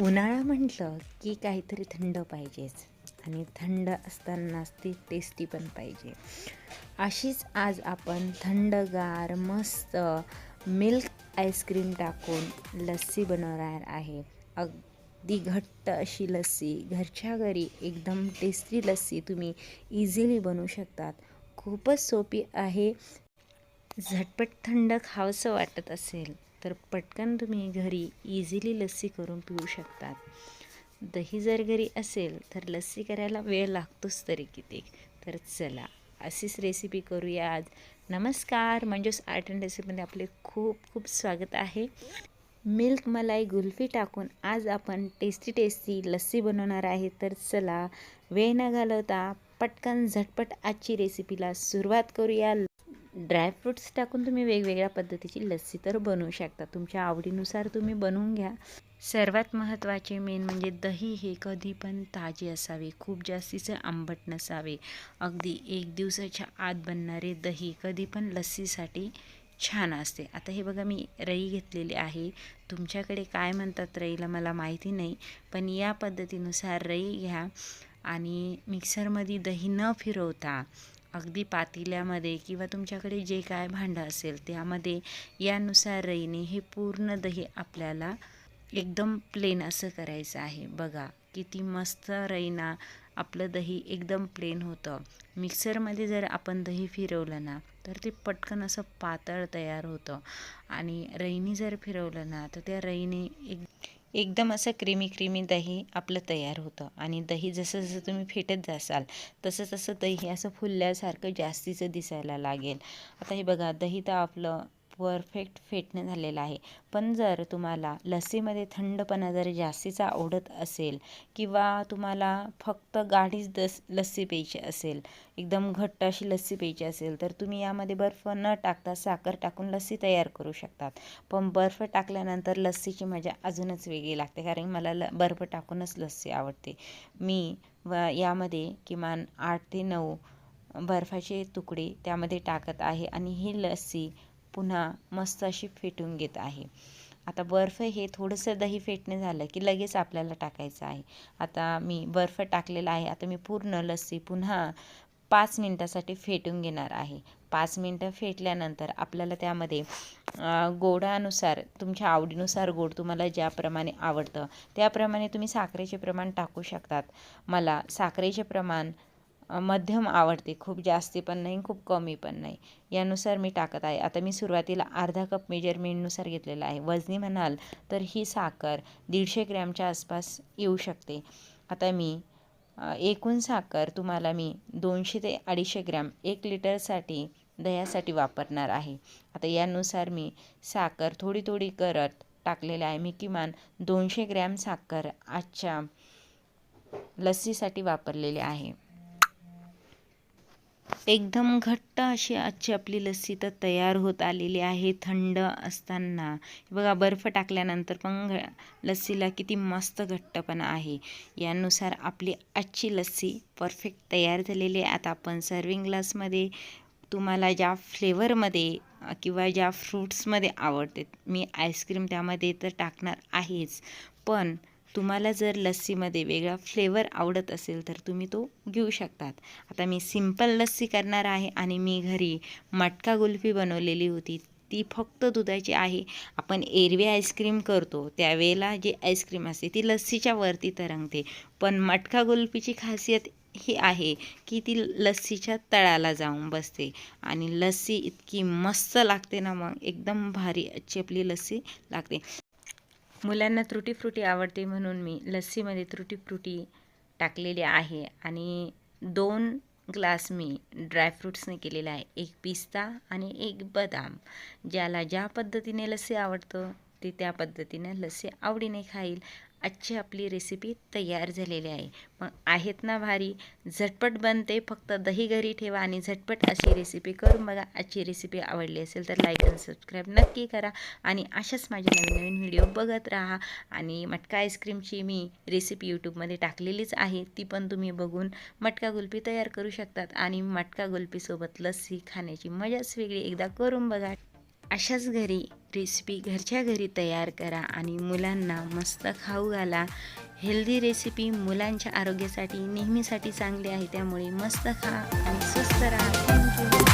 उन्हाळा म्हटलं की काहीतरी थंड पाहिजेच. आणि थंड असतानाच ती टेस्टी पण पाहिजे. अशीच आज आपण थंडगार मस्त मिल्क आईस्क्रीम टाकून लस्सी बनवणार आहे. अगदी घट्ट अशी लस्सी. घरच्या घरी एकदम टेस्टी लस्सी तुम्ही इझिली बनवू शकतात. खूपच सोपी आहे. झटपट थंड खावंसं वाटत असेल. तर पटकन तुम्ही घरी इझिली लस्सी करून पिऊ शकतात. दही जर घरी असेल तर लस्सी करायला वेळ लागतोच तरी किती तर चला अशीच रेसिपी करूया आज. नमस्कार म्हणजेच आर्ट अँड रेसिपीमध्ये आपले खूप खूप स्वागत आहे. मिल्क मलाई गुल्फी टाकून आज आपण टेस्टी टेस्टी लस्सी बनवणार आहे. तर चला वेळ न घालवता पटकन झटपट आजची रेसिपीला सुरुवात करूया. ड्रायफ्रूट्स टाकून तुम्ही वेगवेगळ्या पद्धतीची लस्सी तर बनवू शकता. तुमच्या आवडीनुसार तुम्ही बनवून घ्या. सर्वात महत्त्वाचे मेन म्हणजे दही हे कधी पण ताजे असावे. खूप जास्तीचं आंबट नसावे. अगदी एक दिवसाच्या आत बनणारे दही कधी पण लस्सीसाठी छान असते. आता हे बघा मी रई घेतलेली आहे. तुमच्याकडे काय म्हणतात रईला मला माहिती नाही पण या पद्धतीनुसार रई घ्या आणि मिक्सरमध्ये दही न फिरवता अगदी पातेल्यामध्ये किंवा तुमच्याकडे जे काय भांडं असेल त्यामध्ये यानुसार रईने हे पूर्ण दही आपल्याला एकदम प्लेन असं करायचं आहे. बघा किती मस्त रईना आपलं दही एकदम प्लेन होतं. मिक्सरमध्ये जर आपण दही फिरवलं ना तर ते पटकन असं पातळ तयार होतं. आणि रईनी जर फिरवलं ना तर त्या रईने एक एकदम असं क्रीमी क्रीमी दही आपलं तयार होतं. आणि दही जसं जसं तुम्ही फेटत जासाल तसं तसं दही असं फुलल्यासारखं जास्तीचं दिसायला लागेल. आता हे बघा दही तर आपलं परफेक्ट फेटणं झालेलं आहे. पण जर तुम्हाला लस्सीमध्ये थंडपणा जर जास्तीचा आवडत असेल किंवा तुम्हाला फक्त गाढीच दस लस्सी प्यायची असेल एकदम घट्ट अशी लस्सी प्यायची असेल तर तुम्ही यामध्ये बर्फ न टाकता साखर टाकून लस्सी तयार करू शकतात. पण बर्फ टाकल्यानंतर लस्सीची मजा अजूनच वेगळी लागते कारण मला ल बर्फ टाकूनच लस्सी आवडते. मी व यामध्ये किमान आठ ते नऊ बर्फाचे तुकडे त्यामध्ये टाकत आहे आणि ही लस्सी पुन्हा मस्त अशी फेटून घेत आहे. आता बर्फ हे थोडंसं दही फेटणे झालं की लगेच आपल्याला टाकायचं आहे. आता मी बर्फ टाकलेला आहे. आता मी पूर्ण लस्सी पुन्हा पाच मिनटासाठी फेटून घेणार आहे. पाच मिनटं फेटल्यानंतर आपल्याला त्यामध्ये गोडानुसार तुमच्या आवडीनुसार गोड तुम्हाला ज्याप्रमाणे आवडतं त्याप्रमाणे तुम्ही साखरेचे प्रमाण टाकू शकतात. मला साखरेचे प्रमाण मध्यम आवडते. खूप जास्ती पण नाही खूप कमी पण नाही. यानुसार मी टाकत आहे. आता मी सुरुवातीला अर्धा कप मेजरमेंटनुसार घेतलेला आहे. वजनी म्हणाल तर ही साखर दीडशे ग्रॅमच्या आसपास येऊ शकते. आता मी एकूण साखर तुम्हाला मी दोनशे ते अडीचशे ग्रॅम एक लिटरसाठी दह्यासाठी वापरणार आहे. आता यानुसार मी साखर थोडी थोडी करत टाकलेले आहे. मी किमान दोनशे ग्रॅम साखर आजच्या लस्सीसाठी वापरलेले आहे. एकदम घट्ट अशी आजची आपली लस्सी तर तयार होत आलेली आहे. थंड असताना. बघा बर्फ टाकल्यानंतर पण लस्सीला किती मस्त घट्टपणा आहे. यानुसार आपली आजची लस्सी परफेक्ट तयार झालेली आहे. आता आपण सर्विंग ग्लासमध्ये तुम्हाला ज्या फ्लेवरमध्ये किंवा ज्या फ्रूट्समध्ये आवडते मी आईस्क्रीम त्यामध्ये तर टाकणार आहेच. पण तुम्हाला जर लस्सीमध्ये वेगळा फ्लेवर आवडत असेल तर तुम्ही तो घेऊ शकतात. आता मी सिंपल लस्सी करणार आहे आणि मी घरी मटका गुल्फी बनवलेली होती. ती फक्त दुधाची आहे. आपण एरवी आईस्क्रीम करतो. त्यावेळेला जी आईस्क्रीम असते ती लस्सीच्या वरती तरंगते. पण मटका गुल्फीची खासियत ही आहे की ती लस्सीच्या तळाला जाऊन बसते. आणि लस्सी इतकी मस्त लागते ना मग. एकदम भारी अच्छी आपली लस्सी लागते. मुलांना त्रुटी फ्रुटी आवडते म्हणून मी लस्सीमध्ये त्रुटी फ्रुटी टाकलेली आहे आणि दोन ग्लास मी ड्रायफ्रूट्सने केलेला आहे. एक पिस्ता आणि एक बदाम ज्याला ज्या पद्धतीने लस्सी आवडतं ते त्या पद्धतीने लस्सी आवडीने खाईल. आजची आपली रेसिपी तयार झालेली आहे. मग आहेत ना भारी. झटपट बनते. फक्त दही घरी ठेवा आणि झटपट अशी रेसिपी करून बघा. आजची रेसिपी आवडली असेल तर लाईक आणि सबस्क्राईब नक्की करा. आणि अशाच माझे नवीन नवीन व्हिडिओ बघत राहा. आणि मटका आईस्क्रीमची मी रेसिपी यूट्यूबमध्ये टाकलेलीच आहे. ती पण तुम्ही बघून मटका गुल्फी तयार करू शकतात. आणि मटका गुल्फीसोबत लस्सी खाण्याची मजाच वेगळी एकदा करून बघा. अशाच घरी रेसिपी घरच्या घरी तयार करा आणि मुलांना मस्त खाऊ घाला. हेल्दी रेसिपी मुलांच्या आरोग्यासाठी नेहमीसाठी चांगली आहे त्यामुळे मस्त खा आणि स्वस्त राहा. थँक्यू